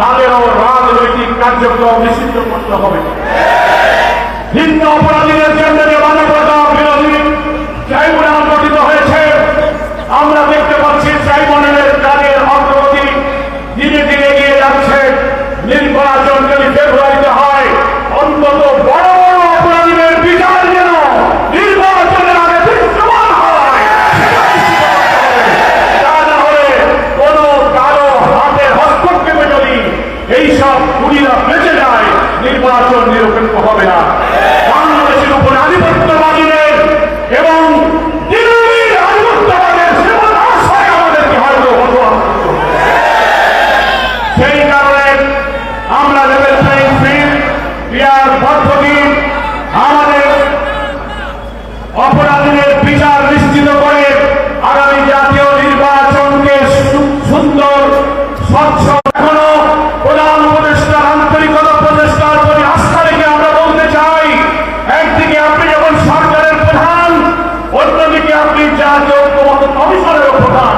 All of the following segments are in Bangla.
তাদেরও রাজনৈতিক কার্যক্রম নিষিদ্ধ করতে হবে। ভিন্ন অপরাধীদের জন্য প্রধান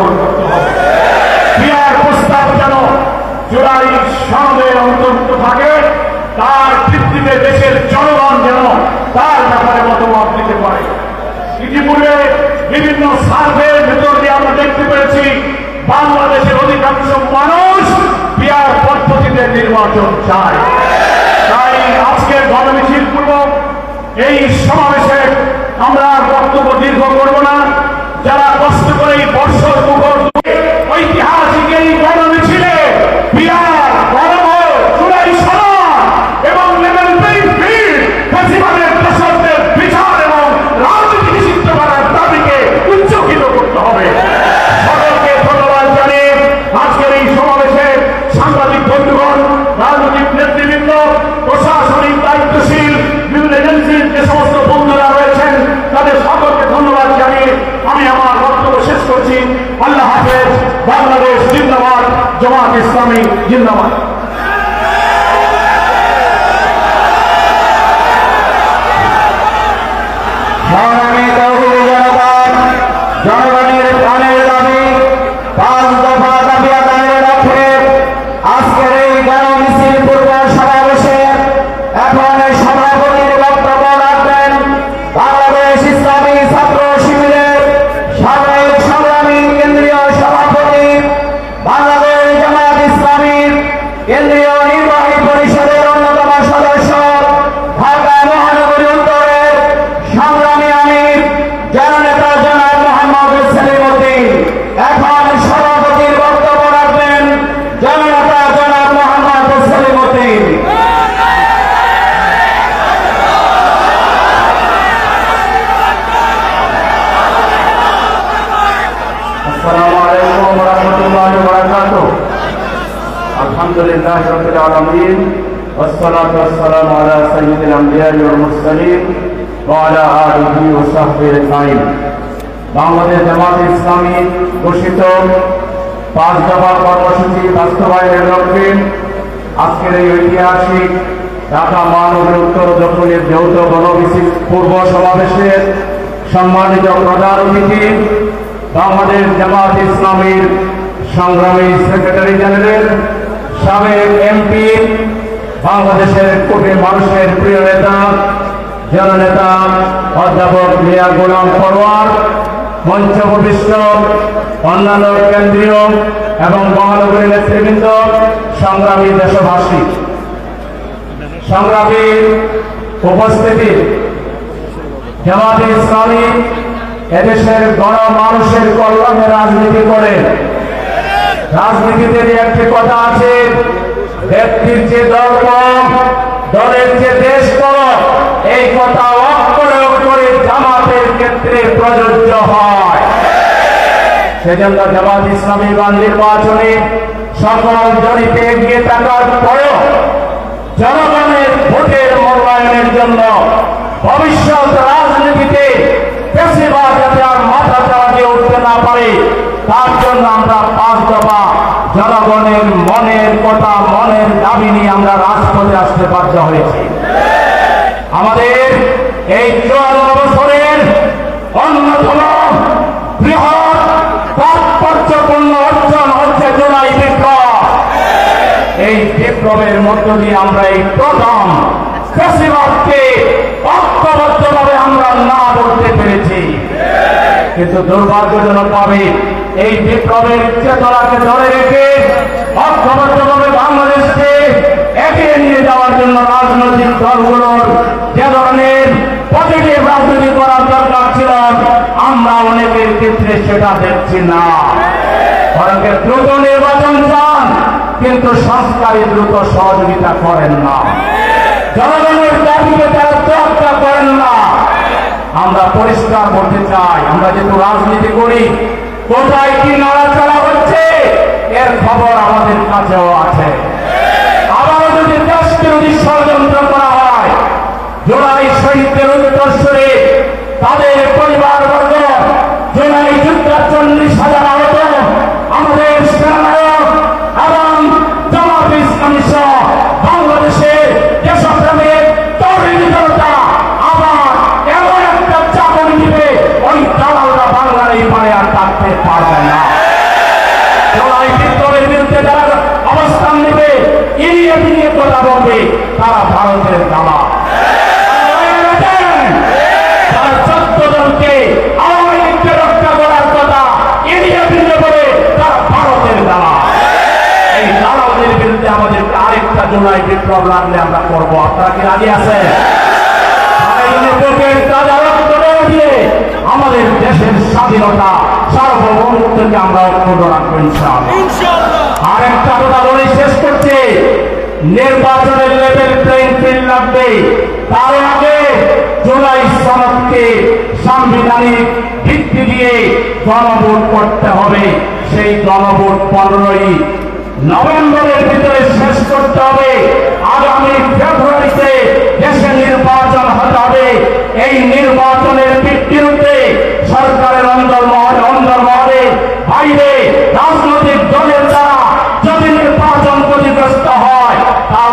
মধ্যে অন্তর্ভুক্ত থাকে তার ভিত্তিতে দেশের জনগণ যেন তার ব্যাপারে মতামত দিতে পারে। ইতিপূর্বে বিভিন্ন সার্ভে ভেতর দিয়ে আমরা দেখতে পেয়েছি, বাংলাদেশের অধিকাংশ মানুষ বিয়ার পদ্ধতিতে নির্বাচন চায়। তাই আজকে গণমিছিল পূর্বক এই সমাবেশে আমরা বক্তব্য দীর্ঘ করব না। যারা কষ্ট করে এই বর্ষর ইসলামী জিন্দাবাদ لله رب العالمين, والصلاة والسلام على سيد الأنبياء والمرسلين وعلى آله وصحبه أجمعين. বাংলাদেশ জামাত ইসলামী ঘোষিত পাঁচ দফা কর্মসূচি বাস্তবায়নের লক্ষ্যে আজকের এই ঐতিহাসিক ঢাকা মহানগর উত্তর দক্ষিণের যৌথ গণবিসি পূর্ব সমাবেশের সম্মানিত প্রধান অতিথি বাংলাদেশ জামাত ইসলামীর সংগ্রামী সেক্রেটারি জেনারেল সাবেক এমপি, বাংলাদেশের কোটি মানুষের প্রিয় নেতা জননেতা অধ্যাপক মিয়া গোলাম পরোয়ার, মঞ্চ উপবিষ্ট অন্যান্য কেন্দ্রীয় এবং মহানগরী নেতৃবৃন্দ, সংগ্রামী দেশবাসী। সংগ্রামী উপস্থিতি, জামাতে ইসলামী, এদেশের গণ মানুষের কল্যাণে রাজনীতি করে রাজনীতিতে যে একটি কথা আছে, ব্যক্তির যে দল কম, দলের যে দেশ বড়, এই কথা অক্ষরে অক্ষরে জামাতের ক্ষেত্রে প্রযোজ্য হয়। সেজন্য জামাত ইসলামী বা নির্বাচনে সকল জড়িতে এগিয়ে থাকার পরেও জনগণের ভোটের মূল্যায়নের জন্য ভবিষ্যৎ রাজনীতিতে পেশিবাদ যাতে আর মাথা চালাতে উঠতে না পারে তার জন্য আমরা পাঁচ দফা জনগণের মনের কথা মনের দাবি নিয়ে আমরা রাজপথে আসতে বাধ্য হয়েছি। আমাদের এই বছরের অন্যতম বৃহৎ তাৎপর্যপূর্ণ অর্জন হচ্ছে বিপ্লব। এই বিপ্লবের মধ্য দিয়ে আমরা এই প্রথম ফেসিবাদকে ঐক্যবদ্ধভাবে আমরা না বলতে পেরেছি। কিন্তু দুর্ভাগ্যজনক ভাবে এই বিপ্লবের চেতনাকে ধরে রেখে ঐক্যবদ্ধভাবে বাংলাদেশকে এগিয়ে নিয়ে যাওয়ার জন্য রাজনৈতিক দলগুলোর যে ধরনের পজিটিভ রাজনীতি করার দরকার ছিল, আমরা অনেকের ক্ষেত্রে সেটা দেখছি না। বরং দ্রুত নির্বাচন চান, কিন্তু সংস্কারে দ্রুত সহযোগিতা করেন না। জনগণের দাবিকে তারা তোয়াক্কা করেন না। আমরা পরিষ্কার করতে চাই, আমরা যেহেতু রাজনীতি করি কোথায় কি নড়াচড়া হচ্ছে? এর খবর আমাদের কাছেও আছে। আবারও যদি দেশ বিরোধী আমাদের আরেকটা জোড়াই বিপ্লব লাগলে আমরা করব। আপনারা কি রাজি আছেন? আগামী বুকের তাজা রক্ত দিয়ে আমাদের দেশের স্বাধীনতা সার্বভৌমত্বকে আমরা অক্ষুণ্ণ রাখব ইনশাআল্লাহ। আর একটা কথা বলে শেষ করছে নির্বাচনের লেভেল প্লেইং ফিল্ড লাগবে। তার আগে জুলাই সনদকে সাংবিধানিক ভিত্তি দিয়ে গণভোট করতে হবে। সেই গণভোট পনেরোই নভেম্বরের ভিতরে শেষ করতে হবে। আগামী ফেব্রুয়ারিতে দেশে নির্বাচন হতে হবে। এই নির্বাচনের বিরুদ্ধে সরকারের অন্দরমহলে অন্দরমহলে বাইরে রাজনৈতিক দলের দ্বারা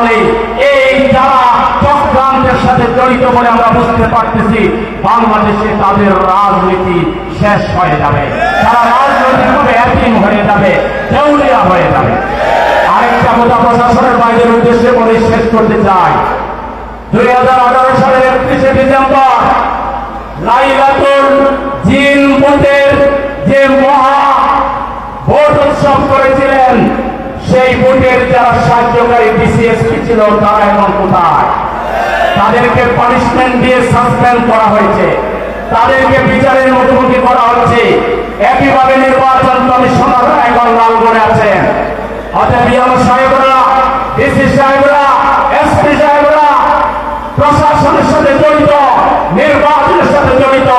তাহলে এই যারা চক্রান্তের সাথে জড়িত বলে আমরা বুঝতে পারতেছি, বাংলাদেশে তাদের রাজনীতি শেষ হয়ে যাবে। তারা রাজনৈতিকভাবে একদিন হয়ে যাবে, দেউলিয়া হয়ে যাবে। আরেকটা কথা প্রশাসনের বাইরের উদ্দেশ্যে বলে শেষ করতে চাই। দুই হাজার আঠারো সালের একত্রিশে ডিসেম্বর, লাইলাতুল জিন ভোটের যে মহা ভোট উৎসব করেছিলেন সেই ভোটের যারা সাহায্যকারী বিসিএসপি ছিল, তারা এখন কোথায়? তাদেরকে পানিশমেন্ট দিয়ে সাসপেন্ড করা হয়েছে। তাদেরকে বিচারের মুখোমুখি করা হচ্ছে। একইভাবে নির্বাচন কমিশনার এখন লালগড়ে আছেন। অতএব ইমাম সাহেবরা, ডিসি সাহেবরা, এসপি সাহেবরা প্রশাসনের সাথে জড়িত, নির্বাচনের সাথে জড়িত।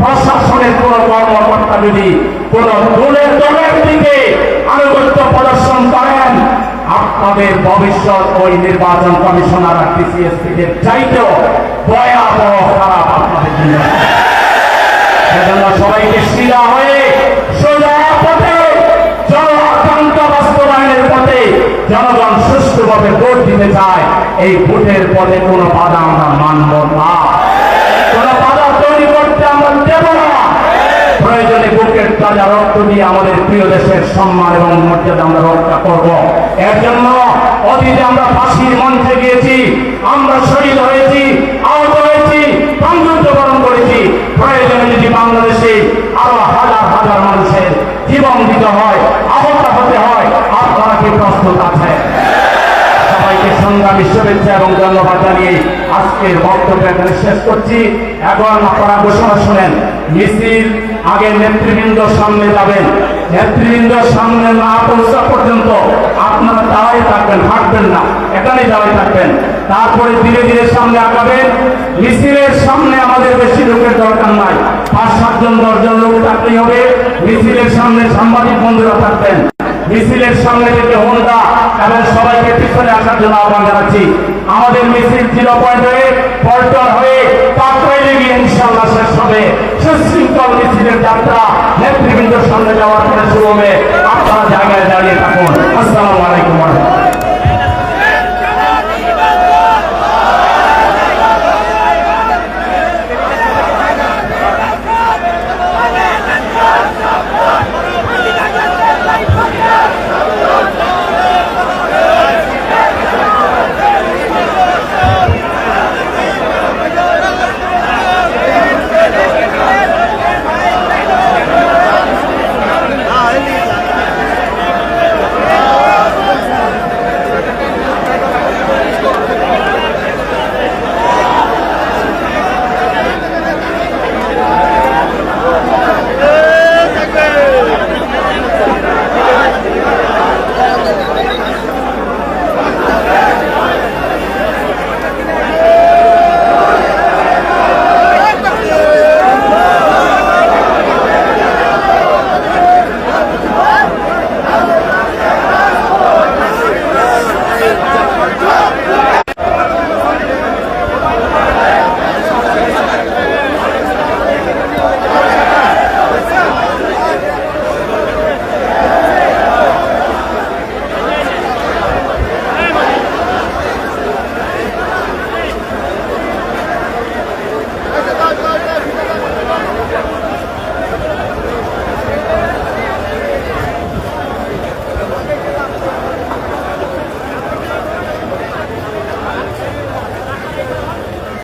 প্রশাসনের কোন কর্মকর্তা যদি কোন দলের দলের দিকে আপনাদের ভবিষ্যৎ ওই নির্বাচন কমিশনার আর টিসিএসপি দের চাইতেও ভয়াবহ খারাপ আপনাদের জন্য। সেজন্য সবাইকে শিলা হয়ে সোজা পথে বাস্তবায়নের পথে জনগণ ভোট দিতে চায়, এই ভোটের পথে কোনো বাধা আমরা মানব না। কোনো বাধা আমরা দেব না। প্রয়োজনে বুকের তাজা রক্ত দিয়ে আমাদের প্রিয় দেশের সম্মান এবং মর্যাদা আমরা রক্ষা করব। এর জন্য অতীতে আমরা ফাঁসির মঞ্চে গিয়েছি, আমরা শহীদ হয়েছি, আহত হয়েছি বরণ করেছি। প্রয়োজনে যদি বাংলাদেশে আরও হাজার হাজার মানুষের জীবন দিতে হয়, আহত হতে হয়, আপনারা কি প্রস্তুত আছেন? সবাইকে সংগ্রামী, শুভেচ্ছা এবং ধন্যবাদ জানিয়ে আজকের বক্তব্য এখানে শেষ করছি। এখন আপনারা ঘোষণা শুনেন। মিছিল আগে নেতৃবৃন্দ সামনে যাবেন। নেতৃবৃন্দ সামনে না পৌঁছা পর্যন্ত আপনারা দাঁড়াই থাকবেন, হাঁটবেন না এখানে দাঁড়াই থাকবেন। তারপরে ধীরে ধীরে সামনে আগাবেন। মিছিলের সামনে আমাদের বেশি লোকের দরকার নাই। পাঁচ, সাতজন, দশজন লোক থাকতেই হবে। মিছিলের সামনে সাংবাদিক বন্ধুরা থাকবেন। মিছিলের সামনে থেকে হোন্ডা এবং সবাইকে পিছনে আসার জন্য আহ্বান জানাচ্ছি। আমাদের মিছিল জিরো পয়েন্ট হয়ে, পল্টন হয়ে পাকড়াইলে গিয়ে ইনশাল্লাহ শেষ হবে। সুশৃঙ্খল মিছিলের যাত্রা নেতৃবৃন্দের সামনে যাওয়ার পরে শুরু হবে। আপনারা জায়গায় দাঁড়িয়ে থাকুন। আসসালামু আলাইকুম।